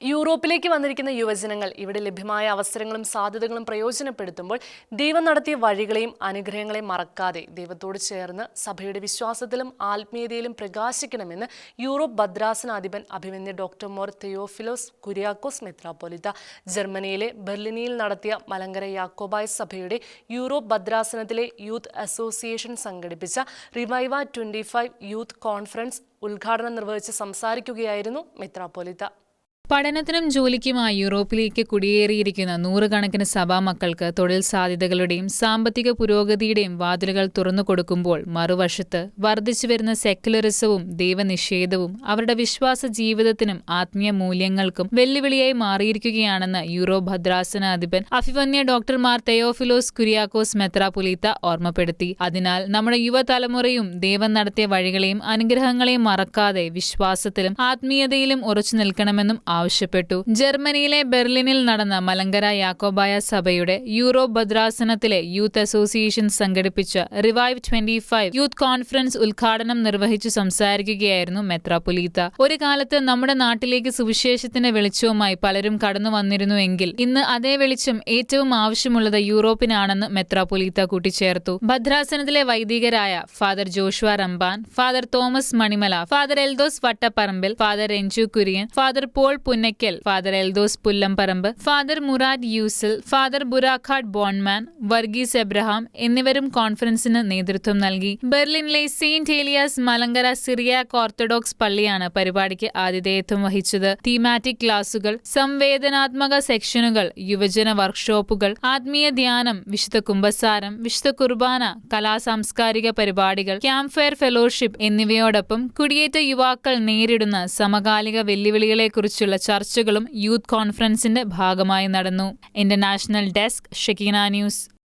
യൂറോപ്പിലേക്ക് വന്നിരിക്കുന്ന യുവജനങ്ങൾ ഇവിടെ ലഭ്യമായ അവസരങ്ങളും സാധ്യതകളും പ്രയോജനപ്പെടുത്തുമ്പോൾ ദൈവം നടത്തിയ വഴികളെയും അനുഗ്രഹങ്ങളെയും മറക്കാതെ ദൈവത്തോട് ചേർന്ന് സഭയുടെ വിശ്വാസത്തിലും ആത്മീയതയിലും പ്രകാശിക്കണമെന്ന് യൂറോപ്പ് ഭദ്രാസനാധിപൻ അഭിമന്യ ഡോക്ടർ മോർ തെയോഫിലോസ് കുര്യാക്കോസ് മെത്രാപ്പൊലിത്ത ജർമ്മനിയിലെ ബെർലിനിയിൽ നടത്തിയ മലങ്കര യാക്കോബായ സഭയുടെ യൂറോപ്പ് ഭദ്രാസനത്തിലെ യൂത്ത് അസോസിയേഷൻ സംഘടിപ്പിച്ച റിവൈവ ട്വന്റി യൂത്ത് കോൺഫറൻസ് ഉദ്ഘാടനം നിർവഹിച്ച് സംസാരിക്കുകയായിരുന്നു മെത്രാപ്പൊലിത്ത. പഠനത്തിനും ജോലിക്കുമായി യൂറോപ്പിലേക്ക് കുടിയേറിയിരിക്കുന്ന നൂറുകണക്കിന് സഭാമക്കൾക്ക് തൊഴിൽ സാധ്യതകളുടെയും സാമ്പത്തിക പുരോഗതിയുടെയും വാതിലുകൾ തുറന്നു കൊടുക്കുമ്പോൾ മറുവശത്ത് വർദ്ധിച്ചുവരുന്ന സെക്യുലറിസവും ദൈവനിഷേധവും അവരുടെ വിശ്വാസ ജീവിതത്തിനും ആത്മീയ മൂല്യങ്ങൾക്കും വെല്ലുവിളിയായി മാറിയിരിക്കുകയാണെന്ന് യൂറോപ്പ് ഭദ്രാസന അധിപൻ അഭിവന്യ ഡോക്ടർമാർ തെയോഫിലോസ് കുര്യാക്കോസ് മെത്രാപുലീത്ത ഓർമ്മപ്പെടുത്തി. അതിനാൽ നമ്മുടെ യുവതലമുറയും ദൈവം നടത്തിയ വഴികളെയും അനുഗ്രഹങ്ങളെയും മറക്കാതെ വിശ്വാസത്തിലും ആത്മീയതയിലും ഉറച്ചു നിൽക്കണമെന്നും ആവശ്യപ്പെട്ടു. ജർമ്മനിയിലെ ബെർലിനിൽ നടന്ന മലങ്കര യാക്കോബായ സഭയുടെ യൂറോ ഭദ്രാസനത്തിലെ യൂത്ത് അസോസിയേഷൻ സംഘടിപ്പിച്ച revive twenty five youth conference ഉദ്ഘാടനം നിർവഹിച്ചു സംസാരിക്കുകയായിരുന്നു മെത്രാപൊലീത്ത ഒരു കാലത്ത് നമ്മുടെ നാട്ടിലേക്ക് സുവിശേഷത്തിന്റെ വെളിച്ചവുമായി പലരും കടന്നു വന്നിരുന്നുവെങ്കിൽ ഇന്ന് അതേ വെളിച്ചം ഏറ്റവും ആവശ്യമുള്ളത് യൂറോപ്പിനാണെന്ന് മെത്രാപൊലീത്ത കൂട്ടിച്ചേർത്തു. ഭദ്രാസനത്തിലെ വൈദികരായ father Joshua Ramban father Thomas Manimala father Eldhose Vattaparambil father എൻജു Kurian father Paul Punnakkal father Eldhose Pullamparambu father Murad യൂസിൽ father Burkhard Bornmann Varghese Abraham എന്നിവരും കോൺഫറൻസിന് നേതൃത്വം നൽകി. ബെർലിനിലെ saint Elias Malankara Syriac Orthodox പള്ളിയാണ് പരിപാടിക്ക് ആതിഥേയത്വം വഹിച്ചത്. തീമാറ്റിക് ക്ലാസുകൾ സംവേദനാത്മക സെക്ഷനുകൾ യുവജന വർക്ക്ഷോപ്പുകൾ ആത്മീയ ധ്യാനം വിശുദ്ധ കുംഭസാരം വിശുദ്ധ കുർബാന കലാസാംസ്കാരിക പരിപാടികൾ ക്യാമ്പ് ഫെയർ ഫെലോഷിപ്പ് എന്നിവയോടൊപ്പം കുടിയേറ്റ യുവാക്കൾ നേരിടുന്ന സമകാലിക വെല്ലുവിളികളെക്കുറിച്ചുള്ള ചർച്ചകളും യൂത്ത് കോൺഫറൻസിന്റെ ഭാഗമായി നടന്നു. International desk Shekinah news.